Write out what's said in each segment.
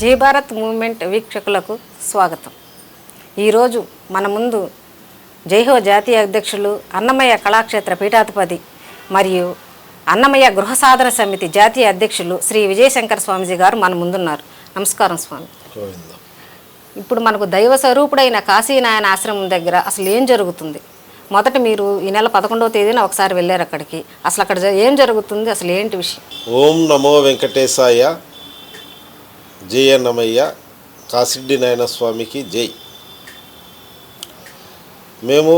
జై భారత్ మూవ్మెంట్ వీక్షకులకు స్వాగతం. ఈరోజు మన ముందు జైహో జాతీయ అధ్యక్షులు అన్నమయ్య కళాక్షేత్ర పీఠాధిపతి మరియు అన్నమయ్య గృహ సాధన సమితి జాతీయ అధ్యక్షులు శ్రీ విజయశంకర్ స్వామిజీ గారు మన ముందున్నారు. నమస్కారం స్వామి. ఇప్పుడు మనకు దైవ స్వరూపుడైన కాశీనాయన ఆశ్రమం దగ్గర అసలు ఏం జరుగుతుంది? మొదట మీరు ఈ నెల పదకొండవ తేదీన ఒకసారి వెళ్ళారు అక్కడికి. అసలు అక్కడ ఏం జరుగుతుంది? అసలు ఏంటి విషయం? ఓం నమో వెంకటేశాయ జై కాసిడ్డి నాయన స్వామికి జై. మేము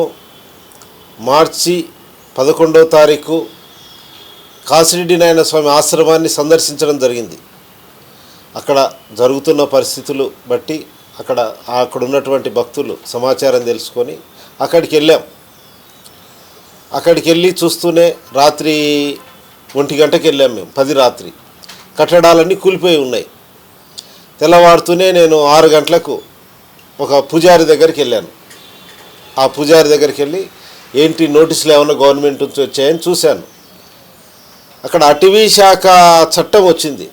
మార్చి పదకొండవ తారీఖు కాసిరెడ్డి నాయన స్వామి ఆశ్రమాన్ని సందర్శించడం జరిగింది. అక్కడ జరుగుతున్న పరిస్థితులు బట్టి అక్కడ అక్కడ ఉన్నటువంటి భక్తులు సమాచారం తెలుసుకొని అక్కడికి వెళ్ళాం. అక్కడికి వెళ్ళి చూస్తూనే రాత్రి ఒంటి గంటకి వెళ్ళాం మేము పది రాత్రి. కట్టడాలన్నీ కూలిపోయి ఉన్నాయి. తెల్లవారుతూనే నేను ఆరు గంటలకు ఒక పూజారి దగ్గరికి వెళ్ళాను. ఆ పూజారి దగ్గరికి వెళ్ళి ఏంటి నోటీసులు ఏమైనా గవర్నమెంట్ నుంచి వచ్చాయని చూశాను. అక్కడ అటవీ శాఖ చట్టం వచ్చింది.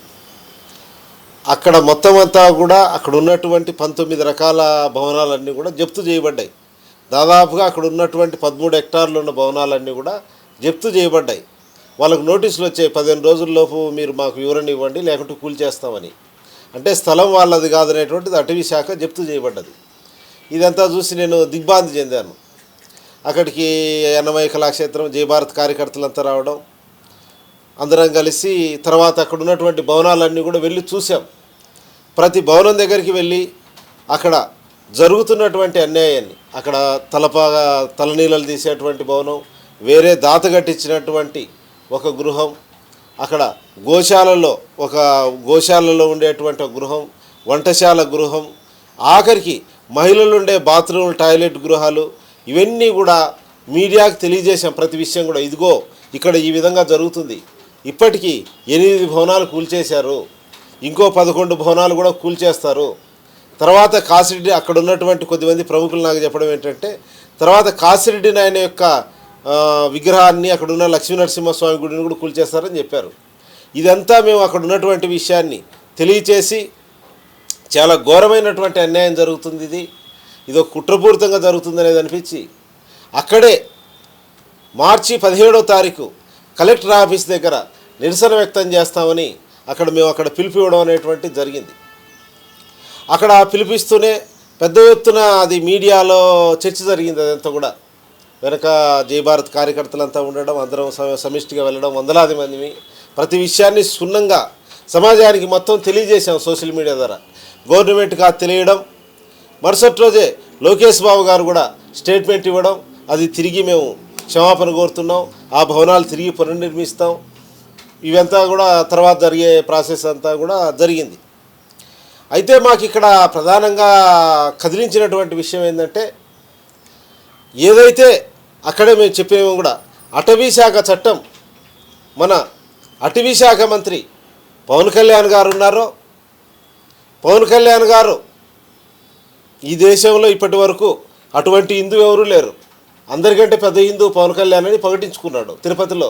అక్కడ మొత్తం అంతా కూడా అక్కడ ఉన్నటువంటి పంతొమ్మిది రకాల భవనాలన్నీ కూడా జప్తు చేయబడ్డాయి. దాదాపుగా అక్కడ ఉన్నటువంటి పదమూడు హెక్టార్లు ఉన్న భవనాలన్నీ కూడా జప్తు చేయబడ్డాయి. వాళ్ళకు నోటీసులు వచ్చాయి పదిహేను రోజుల్లోపు మీరు మాకు వివరణ ఇవ్వండి లేకుంటే కూల్చేస్తామని. అంటే స్థలం వాళ్ళది కాదనేటువంటిది అటవీ శాఖ జప్తు చేయబడ్డది. ఇదంతా చూసి నేను దిగ్భాంతి చెందాను. అక్కడికి అన్నమయ్య కళాక్షేత్రం జయభారత్ కార్యకర్తలంతా రావడం అందరం కలిసి తర్వాత అక్కడ ఉన్నటువంటి భవనాలన్నీ కూడా వెళ్ళి చూసాం ప్రతి భవనం దగ్గరికి వెళ్ళి అక్కడ జరుగుతున్నటువంటి అన్యాయాన్ని అక్కడ తలపాగా తలనీళ్ళలు తీసేటువంటి భవనం వేరే దాత కట్టించినటువంటి ఒక గృహం అక్కడ గోశాలలో ఒక గోశాలలో ఉండేటువంటి గృహం వంటశాల గృహం ఆఖరికి మహిళలు ఉండే బాత్రూమ్ టాయిలెట్ గృహాలు ఇవన్నీ కూడా మీడియాకు తెలియజేసాం ప్రతి విషయం కూడా. ఇదిగో ఇక్కడ ఈ విధంగా జరుగుతుంది. ఇప్పటికీ ఎనిమిది భవనాలు కూల్చేశారు. ఇంకో పదకొండు భవనాలు కూడా కూల్చేస్తారు. తర్వాత కాసిరెడ్డి అక్కడ ఉన్నటువంటి కొద్దిమంది ప్రముఖులు నాకు చెప్పడం ఏంటంటే తర్వాత కాసిరెడ్డి నాయన యొక్క విగ్రహాన్ని అక్కడ ఉన్న లక్ష్మీ నరసింహస్వామి గుడిని కూడా కూల్చేస్తారని చెప్పారు. ఇదంతా మేము అక్కడ ఉన్నటువంటి విషయాన్ని తెలియచేసి చాలా ఘోరమైనటువంటి అన్యాయం జరుగుతుంది ఇది. ఇదో కుట్రపూరితంగా జరుగుతుంది అనేది అనిపించి అక్కడే మార్చి పదిహేడో తారీఖు కలెక్టర్ ఆఫీస్ దగ్గర నిరసన వ్యక్తం చేస్తామని అక్కడ మేము అక్కడ పిలుపు ఇవ్వడం అనేటువంటి జరిగింది. అక్కడ పిలిపిస్తూనే పెద్ద ఎత్తున అది మీడియాలో చర్చ జరిగింది అదంతా కూడా. వెనక జయభారత్ కార్యకర్తలంతా ఉండడం అందరం సమిష్టిగా వెళ్ళడం వందలాది మందిని ప్రతి విషయాన్ని క్షుణ్ణంగా సమాజానికి మొత్తం తెలియజేశాం సోషల్ మీడియా ద్వారా. గవర్నమెంట్గా తెలియడం మరుసటి రోజే లోకేష్ బాబు గారు కూడా స్టేట్మెంట్ ఇవ్వడం అది తిరిగి మేము క్షమాపణ కోరుతున్నాం. ఆ భవనాలు తిరిగి పునర్నిర్మిస్తాం. ఇవంతా కూడా తర్వాత జరిగే ప్రాసెస్ అంతా కూడా జరిగింది. అయితే మాకు ఇక్కడ ప్రధానంగా కదిలించినటువంటి విషయం ఏంటంటే ఏదైతే అక్కడే మేము చెప్పేమో కూడా. అటవీ శాఖ చట్టం. మన అటవీ శాఖ మంత్రి పవన్ కళ్యాణ్ గారు ఉన్నారు? పవన్ కళ్యాణ్ గారు ఈ దేశంలో ఇప్పటి వరకు అటువంటి హిందూ ఎవరూ లేరు. అందరికంటే పెద్ద హిందూ పవన్ కళ్యాణ్ అని ప్రకటించుకున్నాడు తిరుపతిలో.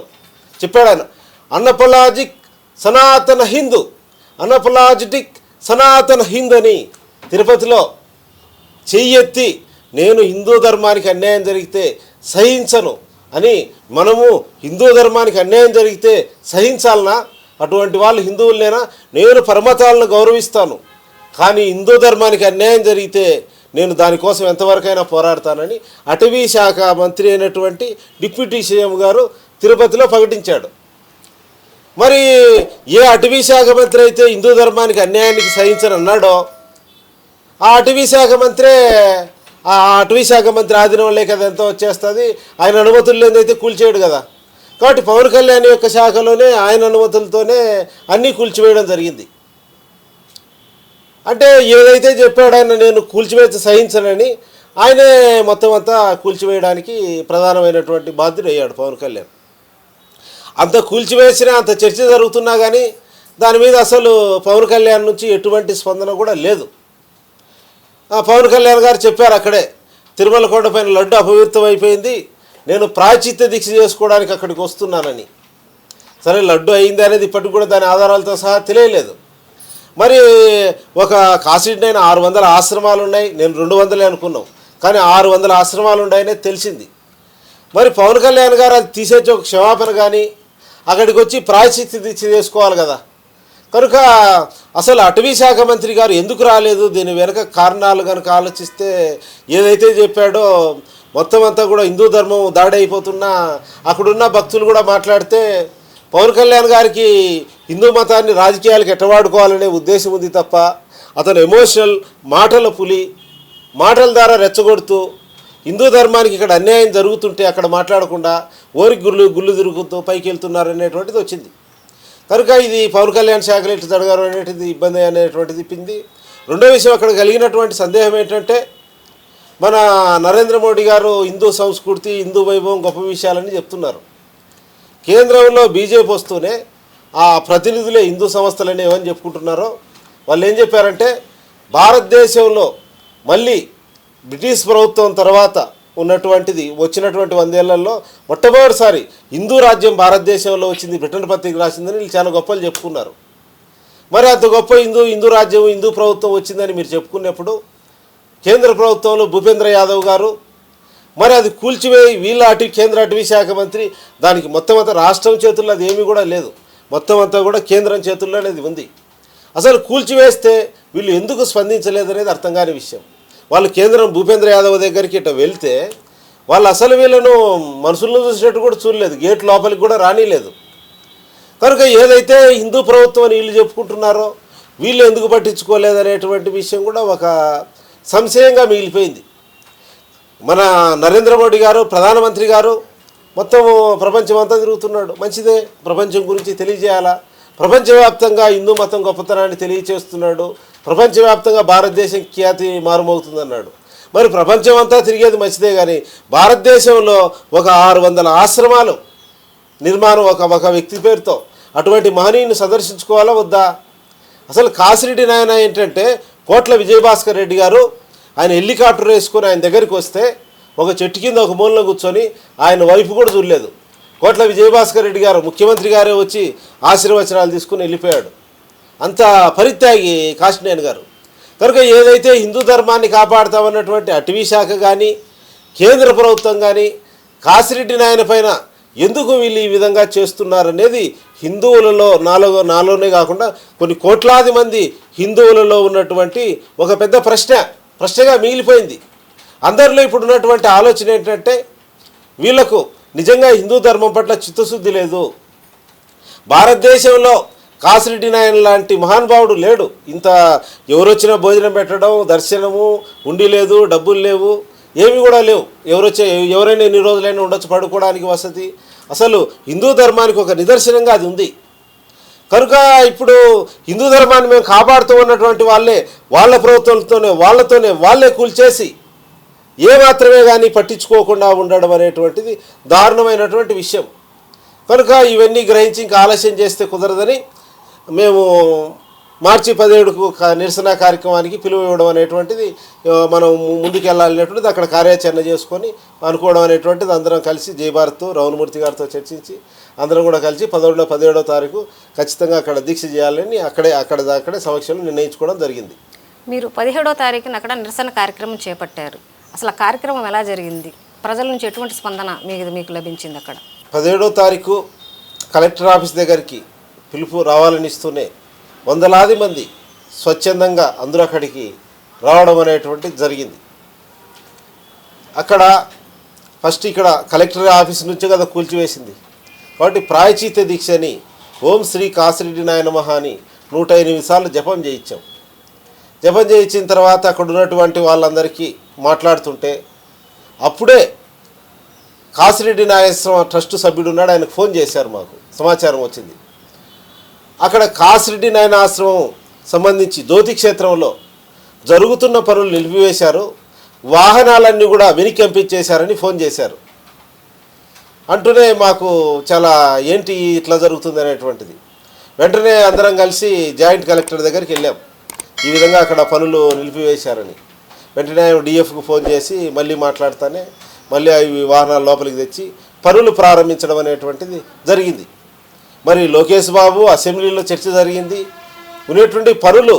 చెప్పాడు ఆయన అన్నపలాజిక్ సనాతన హిందూ అన్నపలాజిటిక్ సనాతన హిందూ అని తిరుపతిలో చెయ్యెత్తి నేను హిందూ ధర్మానికి అన్యాయం జరిగితే సహించను అని మనము హిందూ ధర్మానికి అన్యాయం జరిగితే సహించాలనా? అటువంటి వాళ్ళు హిందువులనేనా? నేను పరమతాలను గౌరవిస్తాను. కానీ హిందూ ధర్మానికి అన్యాయం జరిగితే నేను దానికోసం ఎంతవరకైనా పోరాడతానని అటవీ శాఖ మంత్రి అయినటువంటి డిప్యూటీ సీఎం గారు తిరుపతిలో ప్రకటించాడు. మరి ఏ అటవీ శాఖ మంత్రి అయితే హిందూ ధర్మానికి అన్యాయానికి సహించనన్నాడో ఆ అటవీ శాఖ మంత్రే ఆ అటవీ శాఖ మంత్రి ఆధీనంలో కదా ఎంత వచ్చేస్తుంది. ఆయన అనుమతులు లేదైతే కూల్చేయడు కదా. కాబట్టి పవన్ కళ్యాణ్ యొక్క శాఖలోనే ఆయన అనుమతులతోనే అన్నీ కూల్చివేయడం జరిగింది. అంటే ఏదైతే చెప్పాడు ఆయన నేను కూల్చివేత సహించనని ఆయనే మొత్తం అంతా కూల్చివేయడానికి ప్రధానమైనటువంటి బాధ్యుడు అయ్యాడు పవన్ కళ్యాణ్. అంత కూల్చివేసిన అంత చర్చ జరుగుతున్నా కానీ దాని మీద అసలు పవన్ కళ్యాణ్ నుంచి ఎటువంటి స్పందన కూడా లేదు. పవన్ కళ్యాణ్ గారు చెప్పారు అక్కడే తిరుమల కొండపైన లడ్డు అపవిత్రం అయిపోయింది నేను ప్రాచిత్య దీక్ష చేసుకోవడానికి అక్కడికి వస్తున్నానని. సరే లడ్డు అయింది అనేది ఇప్పటికి కూడా దాని ఆధారాలతో సహా తెలియలేదు. మరి ఒక కాసిడైన ఆరు వందల ఆశ్రమాలు ఉన్నాయి నేను రెండు వందలే అనుకున్నాం కానీ ఆరు వందల ఆశ్రమాలు ఉన్నాయనే తెలిసింది. మరి పవన్ కళ్యాణ్ గారు అది తీసేసి ఒక క్షమాపణ కానీ అక్కడికి వచ్చి ప్రాయశ్చిత్తి దీక్ష చేసుకోవాలి కదా. కనుక అసలు అటవీ శాఖ మంత్రి గారు ఎందుకు రాలేదు? దీని వెనక కారణాలు కనుక ఆలోచిస్తే ఏదైతే చెప్పాడో మొత్తం అంతా కూడా హిందూ ధర్మం దాడి అయిపోతున్నా అక్కడున్న భక్తులు కూడా మాట్లాడితే పవన్ కళ్యాణ్ గారికి హిందూ మతాన్ని రాజకీయాలకు ఎట్టవాడుకోవాలనే ఉద్దేశం ఉంది తప్ప అతను ఎమోషనల్ మాటల పులి మాటల ద్వారా రెచ్చగొడుతూ హిందూ ధర్మానికి ఇక్కడ అన్యాయం జరుగుతుంటే అక్కడ మాట్లాడకుండా ఓరికి గుళ్ళు గుళ్ళు తిరుగుతూ పైకి వెళ్తున్నారు అనేటువంటిది వచ్చింది. కనుక ఇది పవన్ కళ్యాణ్ శాఖలు ఇట్లా జరగారు అనేటిది ఇబ్బంది అనేటువంటిది ఇప్పింది రెండో విషయం అక్కడ కలిగినటువంటి సందేహం ఏంటంటే మన నరేంద్ర మోడీ గారు హిందూ సంస్కృతి హిందూ వైభవం గొప్ప విషయాలని చెప్తున్నారు. కేంద్రంలో బీజేపీ వస్తూనే ఆ ప్రతినిధులే హిందూ సంస్థలని ఏమని చెప్పుకుంటున్నారో వాళ్ళు ఏం చెప్పారంటే భారతదేశంలో మళ్ళీ బ్రిటిష్ ప్రభుత్వం తర్వాత ఉన్నటువంటిది వచ్చినటువంటి వందేళ్ళలో మొట్టమొదటిసారి హిందూ రాజ్యం భారతదేశంలో వచ్చింది బ్రిటన్ పత్రిక రాసిందని వీళ్ళు చాలా గొప్పలు చెప్పుకున్నారు. మరి అంత గొప్ప హిందూ హిందూ రాజ్యం హిందూ ప్రభుత్వం వచ్చిందని మీరు చెప్పుకున్నప్పుడు కేంద్ర ప్రభుత్వంలో భూపేంద్ర యాదవ్ గారు మరి అది కూల్చివేయి వీళ్ళ అటు కేంద్ర అటవీ శాఖ మంత్రి దానికి మొత్తం అంతా రాష్ట్రం చేతుల్లో అది ఏమీ కూడా లేదు. మొత్తం అంతా కూడా కేంద్రం చేతుల్లోనే అది ఉంది. అసలు కూల్చివేస్తే వీళ్ళు ఎందుకు స్పందించలేదనేది అర్థం కాని విషయం. వాళ్ళు కేంద్రం భూపేంద్ర యాదవ్ దగ్గరికి ఇట్లా వెళ్తే వాళ్ళు అసలు వీళ్ళను మనుషులను చూసినట్టు కూడా చూడలేదు. గేట్ లోపలికి కూడా రానిలేదు. కనుక ఏదైతే హిందూ ప్రభుత్వం అని వీళ్ళు చెప్పుకుంటున్నారో వీళ్ళు ఎందుకు పట్టించుకోలేదనేటువంటి విషయం కూడా ఒక సంశయంగా మిగిలిపోయింది. మన నరేంద్ర మోడీ గారు ప్రధానమంత్రి గారు మొత్తం ప్రపంచం అంతా తిరుగుతున్నాడు. మంచిదే. ప్రపంచం గురించి తెలియజేయాలా? ప్రపంచవ్యాప్తంగా హిందూ మతం గొప్పతనాన్ని తెలియచేస్తున్నాడు. ప్రపంచవ్యాప్తంగా భారతదేశం ఖ్యాతి మారుమోగుతుందన్నాడు. మరి ప్రపంచం అంతా తిరిగేది మంచిదే కానీ భారతదేశంలో ఒక ఆరు వందల ఆశ్రమాలు నిర్మాణం ఒక ఒక వ్యక్తి పేరుతో అటువంటి మహనీయుని సందర్శించుకోవాలా వద్దా? అసలు కాసిరెడ్డి నాయన ఏంటంటే కోట్ల విజయభాస్కర్ రెడ్డి గారు ఆయన హెలికాప్టర్ వేసుకొని ఆయన దగ్గరికి వస్తే ఒక చెట్టు కింద ఒక మూలన కూర్చొని ఆయన వైపు కూడా చూడలేదు. కోట్ల విజయభాస్కర్ రెడ్డి గారు ముఖ్యమంత్రి గారే వచ్చి ఆశీర్వచనాలు తీసుకుని వెళ్ళిపోయాడు. అంత పరిత్యాగి కాశీనేని గారు. కనుక ఏదైతే హిందూ ధర్మాన్ని కాపాడుతామన్నటువంటి అటవీ శాఖ కానీ కేంద్ర ప్రభుత్వం కానీ కాసిరెడ్డి నాయన పైన ఎందుకు వీళ్ళు ఈ విధంగా చేస్తున్నారనేది హిందువులలో నాలుగో నాలోనే కాకుండా కొన్ని కోట్లాది మంది హిందువులలో ఉన్నటువంటి ఒక పెద్ద ప్రశ్న ప్రశ్నగా మిగిలిపోయింది. అందరిలో ఇప్పుడు ఉన్నటువంటి ఆలోచన ఏంటంటే వీళ్ళకు నిజంగా హిందూ ధర్మం పట్ల చిత్తశుద్ధి లేదు. భారతదేశంలో కాసిరెడ్డి నాయన్ లాంటి మహానుభావుడు లేడు. ఇంత ఎవరొచ్చినా భోజనం పెట్టడం దర్శనము ఉండి లేదు డబ్బులు లేవు ఏమి కూడా లేవు. ఎవరొచ్చే ఎవరైనా ఎన్ని రోజులైనా ఉండొచ్చు పడుకోవడానికి వసతి. అసలు హిందూ ధర్మానికి ఒక నిదర్శనంగా అది ఉంది. కనుక ఇప్పుడు హిందూ ధర్మాన్ని మేము కాపాడుతూ ఉన్నటువంటి వాళ్ళే వాళ్ళ ప్రభుత్వంతోనే వాళ్ళతోనే వాళ్ళే కూల్చేసి ఏ మాత్రమే కానీ పట్టించుకోకుండా ఉండడం అనేటువంటిది దారుణమైనటువంటి విషయం. కనుక ఇవన్నీ గ్రహించి ఇంకా ఆలస్యం చేస్తే కుదరదని మేము మార్చి పదిహేడుకు నిరసన కార్యక్రమానికి పిలువ ఇవ్వడం అనేటువంటిది మనం ముందుకు వెళ్ళాలనేటువంటిది అక్కడ కార్యాచరణ చేసుకొని అనుకోవడం అనేటువంటిది అందరం కలిసి జయభారత్ రవణమూర్తి గారితో చర్చించి అందరం కూడా కలిసి పదకొండో పదిహేడో తారీఖు ఖచ్చితంగా అక్కడ దీక్ష చేయాలని అక్కడే అక్కడ అక్కడే సమక్షంలో నిర్ణయించుకోవడం జరిగింది. మీరు పదిహేడో తారీఖున అక్కడ నిరసన కార్యక్రమం చేపట్టారు. అసలు ఆ కార్యక్రమం ఎలా జరిగింది? ప్రజల నుంచి ఎటువంటి స్పందన మీకు మీకు లభించింది అక్కడ? పదిహేడో తారీఖు కలెక్టర్ ఆఫీస్ దగ్గరికి పిలుపు రావాలని ఇస్తూనే వందలాది మంది స్వచ్ఛందంగా అందరూ అక్కడికి రావడం అనేటువంటిది జరిగింది. అక్కడ ఫస్ట్ ఇక్కడ కలెక్టర్ ఆఫీస్ నుంచి కదా కూల్చివేసింది. కాబట్టి ప్రాయచిత దీక్షని ఓం శ్రీ కాసిరెడ్డి నాయనమహ అని నూట ఎనిమిది సార్లు జపం చేయించాం. జపం చేయించిన తర్వాత అక్కడ ఉన్నటువంటి వాళ్ళందరికీ మాట్లాడుతుంటే అప్పుడే కాసిరెడ్డి నాగేశ్వరం ట్రస్ట్ సభ్యుడు ఉన్నాడు ఆయనకు ఫోన్ చేశారు మాకు. సమాచారం వచ్చింది. అక్కడ కాసిరెడ్డి నాయన ఆశ్రమం సంబంధించి జ్యోతి క్షేత్రంలో జరుగుతున్న పనులు నిలిపివేశారు. వాహనాలన్నీ కూడా వెనక్కి పంపించేశారని ఫోన్ చేశారు. అంటూనే మాకు చాలా ఏంటి ఇట్లా జరుగుతుంది అనేటువంటిది. వెంటనే అందరం కలిసి జాయింట్ కలెక్టర్ దగ్గరికి వెళ్ళాం. ఈ విధంగా అక్కడ పనులు నిలిపివేశారని. వెంటనే డిఎఫ్కు ఫోన్ చేసి మళ్ళీ మాట్లాడుతానే మళ్ళీ అవి వాహనాలు లోపలికి తెచ్చి పనులు ప్రారంభించడం అనేటువంటిది జరిగింది. మరి లోకేష్ బాబు అసెంబ్లీలో చర్చ జరిగింది. ఉన్నటువంటి పనులు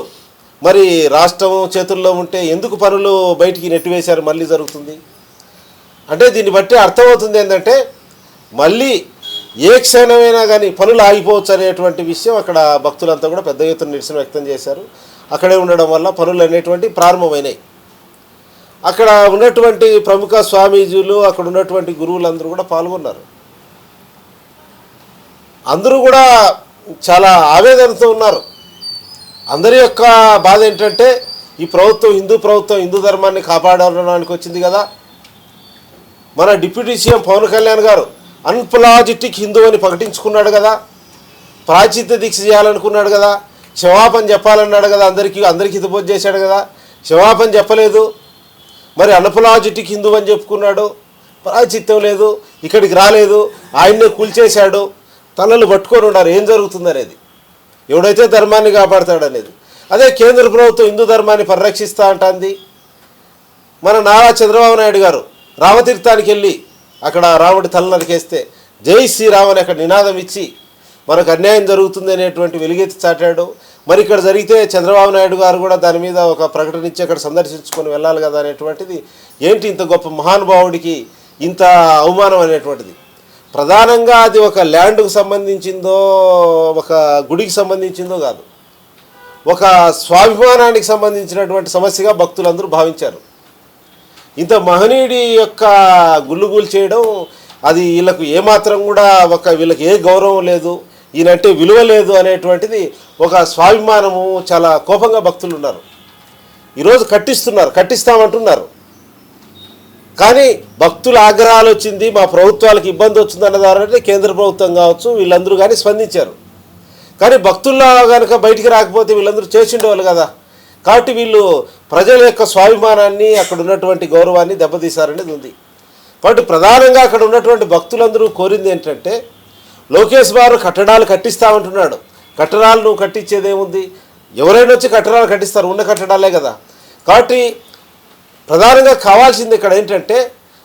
మరి రాష్ట్రం చేతుల్లో ఉంటే ఎందుకు పనులు బయటికి నెట్టివేశారు మళ్ళీ జరుగుతుంది. అంటే దీన్ని బట్టి అర్థమవుతుంది ఏంటంటే మళ్ళీ ఏ క్షణమైనా కానీ పనులు ఆగిపోవచ్చు అనేటువంటి విషయం అక్కడ భక్తులంతా కూడా పెద్ద ఎత్తున నిరసన వ్యక్తం చేశారు. అక్కడే ఉండడం వల్ల పనులు అనేటువంటి ప్రారంభమైనాయి. అక్కడ ఉన్నటువంటి ప్రముఖ స్వామీజీలు అక్కడ ఉన్నటువంటి గురువులందరూ కూడా పాల్గొన్నారు. అందరూ కూడా చాలా ఆవేదనతో ఉన్నారు. అందరి యొక్క బాధ ఏంటంటే ఈ ప్రభుత్వం హిందూ ప్రభుత్వం హిందూ ధర్మాన్ని కాపాడడానికి వచ్చింది కదా. మన డిప్యూటీ సీఎం పవన్ కళ్యాణ్ గారు అన్పలాజిటిక్ హిందూ అని ప్రకటించుకున్నాడు కదా. ప్రాచిత్య దీక్ష చేయాలనుకున్నాడు కదా. క్షమాపణ చెప్పాలన్నాడు కదా అందరికీ అందరికీ హితబోధ చేశాడు కదా. క్షమాపణ చెప్పలేదు. మరి అన్ప్లాజిటిక్ హిందూ అని చెప్పుకున్నాడు. ప్రాచిత్యం లేదు. ఇక్కడికి రాలేదు. ఆయన్నే కూల్చేశాడు. తలలు పట్టుకొని ఉన్నారు. ఏం జరుగుతుంది అనేది? ఎవడైతే ధర్మాన్ని కాపాడతాడు అనేది అదే కేంద్ర ప్రభుత్వం హిందూ ధర్మాన్ని పరిరక్షిస్తా అంటుంది. మన నారా చంద్రబాబు నాయుడు గారు రామతీర్థానికి వెళ్ళి అక్కడ రాముడి తల నరికేస్తే జై శ్రీరామ్ అని అక్కడ నినాదం ఇచ్చి మనకు అన్యాయం జరుగుతుంది అనేటువంటి వెలుగెత్తి చాటాడు. మరి ఇక్కడ జరిగితే చంద్రబాబు నాయుడు గారు కూడా దాని మీద ఒక ప్రకటన ఇచ్చి అక్కడ సందర్శించుకొని వెళ్ళాలి కదా అనేటువంటిది. ఏంటి ఇంత గొప్ప మహానుభావుడికి ఇంత అవమానం అనేటువంటిది? ప్రధానంగా అది ఒక ల్యాండ్కు సంబంధించిందో ఒక గుడికి సంబంధించిందో కాదు. ఒక స్వాభిమానానికి సంబంధించినటువంటి సమస్యగా భక్తులందరూ భావించారు. ఇంత మహనీయుడి యొక్క గుల్లుగులు చేయడం అది వీళ్ళకు ఏమాత్రం కూడా ఒక వీళ్ళకి ఏ గౌరవం లేదు ఈయనంటే విలువ లేదు అనేటువంటిది ఒక స్వాభిమానము చాలా కోపంగా భక్తులు ఉన్నారు. ఈరోజు కట్టిస్తున్నారు కట్టిస్తామంటున్నారు. కానీ భక్తుల ఆగ్రహాలు వచ్చింది మా ప్రభుత్వాలకు ఇబ్బంది వచ్చిందన్న దారంటే కేంద్ర ప్రభుత్వం కావచ్చు వీళ్ళందరూ కానీ స్పందించారు. కానీ భక్తుల్లో కనుక బయటికి రాకపోతే వీళ్ళందరూ చేసిండేవాళ్ళు కదా. కాబట్టి వీళ్ళు ప్రజల యొక్క స్వాభిమానాన్ని అక్కడ ఉన్నటువంటి గౌరవాన్ని దెబ్బతీశారనేది ఉంది. కాబట్టి ప్రధానంగా అక్కడ ఉన్నటువంటి భక్తులందరూ కోరింది ఏంటంటే లోకేష్ బారు కట్టడాలు కట్టిస్తామంటున్నాడు కట్టడాలు నువ్వు కట్టించేదేముంది ఎవరైనా వచ్చి కట్టడాలు కట్టిస్తారు ఉన్న కట్టడాలే కదా. కాబట్టి ప్రధానంగా కావాల్సింది ఇక్కడ ఏంటంటే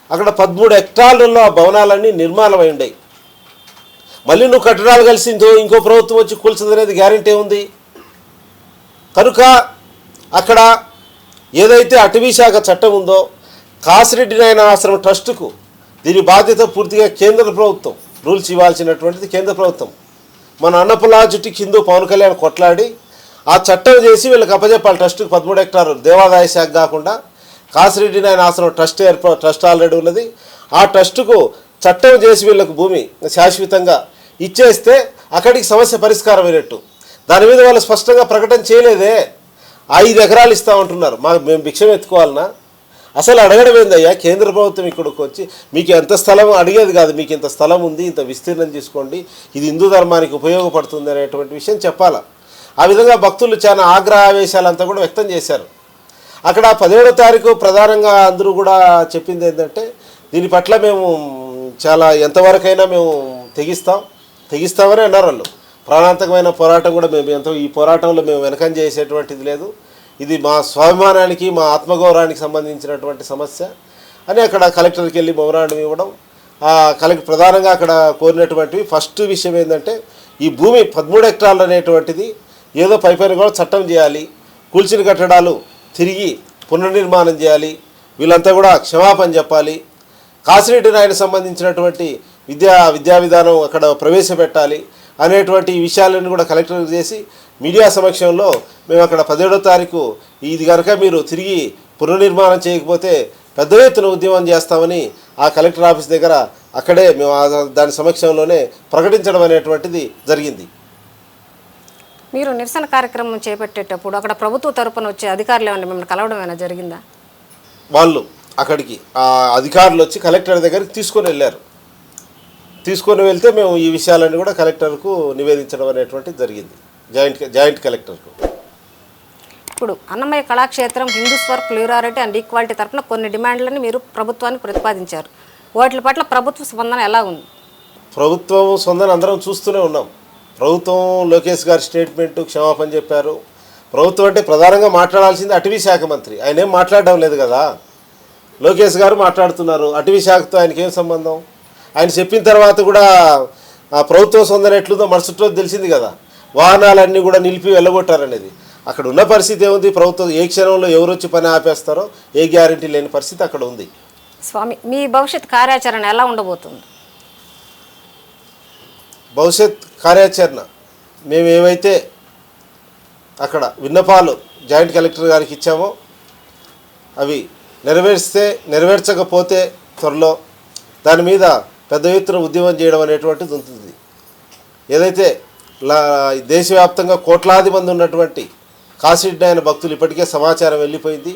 అక్కడ పదమూడు హెక్టార్లలో ఆ భవనాలన్నీ నిర్మాణమై ఉన్నాయి మళ్ళీ నువ్వు కట్టడాలు కలిసిందో ఇంకో ప్రభుత్వం వచ్చి కూల్చదు గ్యారంటీ ఉంది. కనుక అక్కడ ఏదైతే అటవీ శాఖ చట్టం ఉందో కాసిరెడ్డి నాయన ఆశ్రమ ట్రస్టుకు దీని బాధ్యత పూర్తిగా కేంద్ర ప్రభుత్వం రూల్స్ ఇవ్వాల్సినటువంటిది కేంద్ర ప్రభుత్వం. మన అన్నపలాజుటి కింద పవన్ కళ్యాణ్ కొట్లాడి ఆ చట్టం చేసి వీళ్ళకి అప్పజెప్పాలి ట్రస్టుకు పదమూడు హెక్టార్లు దేవాదాయ శాఖ కాకుండా. కాసిరెడ్డి నాయన ఆశ్రమం ట్రస్ట్ ఏర్పా ట్రస్ట్ ఆల్రెడీ ఉన్నది. ఆ ట్రస్టుకు చట్టం చేసి వీళ్ళకు భూమి శాశ్వతంగా ఇచ్చేస్తే అక్కడికి సమస్య పరిష్కారం అయినట్టు. దాని మీద వాళ్ళు స్పష్టంగా ప్రకటన చేయలేదే. ఐదు ఎకరాలు ఇస్తామంటున్నారు మాకు మేము భిక్షం ఎత్తుకోవాలన్నా. అసలు అడగడం ఏందయ్యా? కేంద్ర ప్రభుత్వం ఇక్కడికి వచ్చి మీకు ఎంత స్థలం అడిగేది కాదు మీకు ఇంత స్థలం ఉంది ఇంత విస్తీర్ణం తీసుకోండి ఇది హిందూ ధర్మానికి ఉపయోగపడుతుంది అనేటువంటి విషయం చెప్పాలా. ఆ విధంగా భక్తులు చాలా ఆగ్రహ ఆవేశాలంతా కూడా వ్యక్తం చేశారు. అక్కడ పదిహేడో తారీఖు ప్రధానంగా అందరూ కూడా చెప్పింది ఏంటంటే దీని పట్ల మేము చాలా ఎంతవరకైనా మేము తెగిస్తాం. తెగిస్తామని అన్నారు వాళ్ళు. ప్రాణాంతకమైన పోరాటం కూడా మేము ఎంతో ఈ పోరాటంలో మేము వెనకం చేసేటువంటిది లేదు. ఇది మా స్వాభిమానానికి మా ఆత్మగౌరవానికి సంబంధించినటువంటి సమస్య అని అక్కడ కలెక్టర్కి వెళ్ళి మౌనాన్ని ఇవ్వడం ఆ కలెక్టర్ ప్రధానంగా అక్కడ కోరినటువంటివి. ఫస్ట్ విషయం ఏంటంటే ఈ భూమి పదమూడు హెక్టార్లు అనేటువంటిది ఏదో పైపైన కూడా చట్టం చేయాలి. కూల్చిన కట్టడాలు తిరిగి పునర్నిర్మాణం చేయాలి. వీళ్ళంతా కూడా క్షమాపణ చెప్పాలి. కాసిరెడ్డి నాయుడు సంబంధించినటువంటి విద్యా విద్యా విధానం అక్కడ ప్రవేశపెట్టాలి అనేటువంటి విషయాలను కూడా కలెక్టర్ చేసి మీడియా సమక్షంలో మేము అక్కడ పదిహేడో తారీఖు ఇది కనుక మీరు తిరిగి పునర్నిర్మాణం చేయకపోతే పెద్ద ఎత్తున ఉద్యమం చేస్తామని ఆ కలెక్టర్ ఆఫీస్ దగ్గర అక్కడే మేము ఆ- దాని సమక్షంలోనే ప్రకటించడం అనేటువంటిది జరిగింది. మీరు నిరసన కార్యక్రమం చేపట్టేటప్పుడు అక్కడ ప్రభుత్వ తరపున వచ్చే అధికారులు ఏమైనా మిమ్మల్ని కలవడం ఏమైనా జరిగిందా? వాళ్ళు అక్కడికి ఆ అధికారులు వచ్చి కలెక్టర్ దగ్గరికి తీసుకొని వెళ్ళారు. తీసుకొని వెళ్తే మేము ఈ విషయాలన్నీ కూడా కలెక్టర్కు నివేదించడం అనేటువంటిది జరిగింది. జాయింట్ జాయింట్ కలెక్టర్కు. ఇప్పుడు అన్నమయ్య కళాక్షేత్రం హిందూస్వర్ ప్లూరారిటీ అండ్ ఈక్వాలిటీ తరపున కొన్ని డిమాండ్లను మీరు ప్రభుత్వానికి ప్రతిపాదించారు. వాటి పట్ల ప్రభుత్వ స్పందన ఎలా ఉంది? ప్రభుత్వం సొందని అందరం చూస్తూనే ఉన్నాం. ప్రభుత్వం లోకేష్ గారి స్టేట్మెంట్ క్షమాపణ చెప్పారు. ప్రభుత్వం అంటే ప్రధానంగా మాట్లాడాల్సింది అటవీ శాఖ మంత్రి. ఆయన ఏం మాట్లాడడం లేదు కదా? లోకేష్ గారు మాట్లాడుతున్నారు. అటవీ శాఖతో ఆయనకి ఏం సంబంధం? ఆయన చెప్పిన తర్వాత కూడా ప్రభుత్వం సొందన ఎట్లుందో మరుసటి రోజు తెలిసింది కదా. వాహనాలన్నీ కూడా నిలిపి వెళ్ళగొట్టారనేది. అక్కడ ఉన్న పరిస్థితి ఏముంది? ప్రభుత్వం ఏ క్షణంలో ఎవరు వచ్చి పని ఆపేస్తారో ఏ గ్యారంటీ లేని పరిస్థితి అక్కడ ఉంది. స్వామి మీ భవిష్యత్ కార్యాచరణ ఎలా ఉండబోతుంది? భవిష్యత్ కార్యాచరణ. మేము ఏమైతే అక్కడ విన్నపాలు జాయింట్ కలెక్టర్ గారికి ఇచ్చామో అవి నెరవేర్స్తే నెరవేర్చకపోతే త్వరలో దాని మీద పెద్ద ఎత్తున ఉద్యమం చేయడం అనేటువంటిది ఉంటుంది. ఏదైతే లా దేశవ్యాప్తంగా కోట్లాది మంది ఉన్నటువంటి కాశీడ్ భక్తులు ఇప్పటికే సమాచారం వెళ్ళిపోయింది.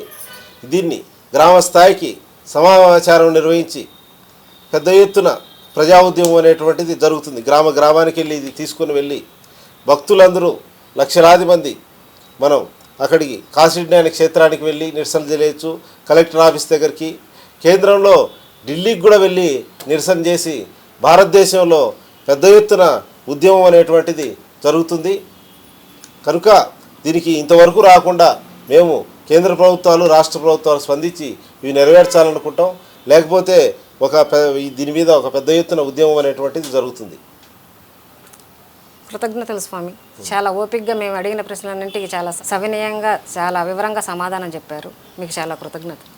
దీన్ని గ్రామ స్థాయికి సమాచారం నిర్వహించి పెద్ద ఎత్తున ప్రజా ఉద్యమం అనేటువంటిది జరుగుతుంది. గ్రామ గ్రామానికి వెళ్ళి ఇది తీసుకొని వెళ్ళి భక్తులందరూ లక్షలాది మంది మనం అక్కడికి కాశీజ్ఞాన క్షేత్రానికి వెళ్ళి నిరసన చేయవచ్చు కలెక్టర్ ఆఫీస్ దగ్గరికి కేంద్రంలో ఢిల్లీకి కూడా వెళ్ళి నిరసన చేసి భారతదేశంలో పెద్ద ఎత్తున ఉద్యమం అనేటువంటిది జరుగుతుంది. కనుక దీనికి ఇంతవరకు రాకుండా మేము కేంద్ర ప్రభుత్వాలు రాష్ట్ర ప్రభుత్వాలు స్పందించి ఇవి నెరవేర్చాలనుకుంటాం. లేకపోతే ఒక దీని మీద ఒక పెద్ద ఎత్తున ఉద్యమం అనేటువంటిది జరుగుతుంది. కృతజ్ఞతలు స్వామి. చాలా ఓపికగా మేము అడిగిన ప్రశ్నలన్నింటికి చాలా సవినయంగా చాలా వివరంగా సమాధానం చెప్పారు. మీకు చాలా కృతజ్ఞతలు.